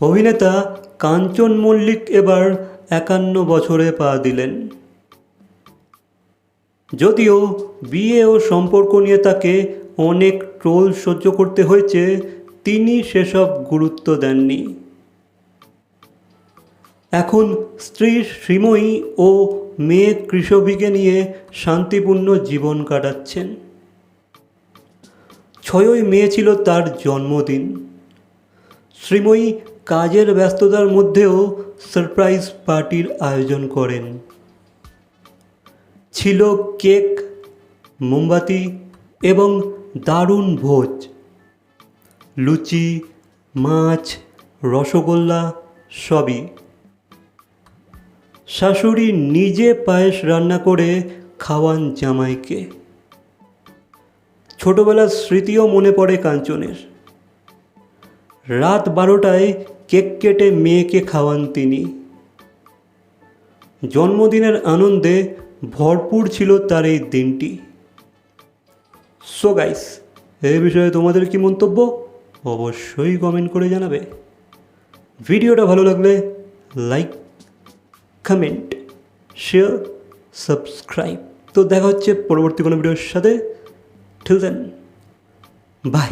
অভিনেতা কাঞ্চন মল্লিক এবার একান্ন বছরে পা দিলেন। যদিও বিয়ে ও সম্পর্ক নিয়ে তাকে অনেক ট্রোল সহ্য করতে হয়েছে, তিনি সেসব গুরুত্ব দেননি। এখন স্ত্রী শ্রীময়ী ও মেয়ে কৃষবিকে নিয়ে শান্তিপূর্ণ জীবন কাটাচ্ছেন। ছয়ই মে ছিল তার জন্মদিন। শ্রীময়ী কাজের ব্যস্ততার মধ্যেও সারপ্রাইজ পার্টির আয়োজন করেন। ছিল কেক, মোমবাতি এবং দারুণ ভোজ। লুচি, মাছ, রসগোল্লা সবই। শাশুড়ি নিজে পায়েস রান্না করে খাওয়ান জামাইকে। ছোটবেলার স্মৃতিও মনে পড়ে কাঞ্চনের। রাত বারোটায় কেক কেটে মেয়েকে খাওয়ান তিনি। জন্মদিনের আনন্দে ভরপুর ছিল তার এই দিনটি। সো গাইস এই বিষয়ে তোমাদের কি মন্তব্য? অবশ্যই কমেন্ট করে জানাবে। ভিডিওটা ভালো লাগলে লাইক কমেন্ট শেয়ার সাবস্ক্রাইব তো দেখা হচ্ছে পরবর্তী কোনো ভিডিওর সাথে। ঠিক দেন বাই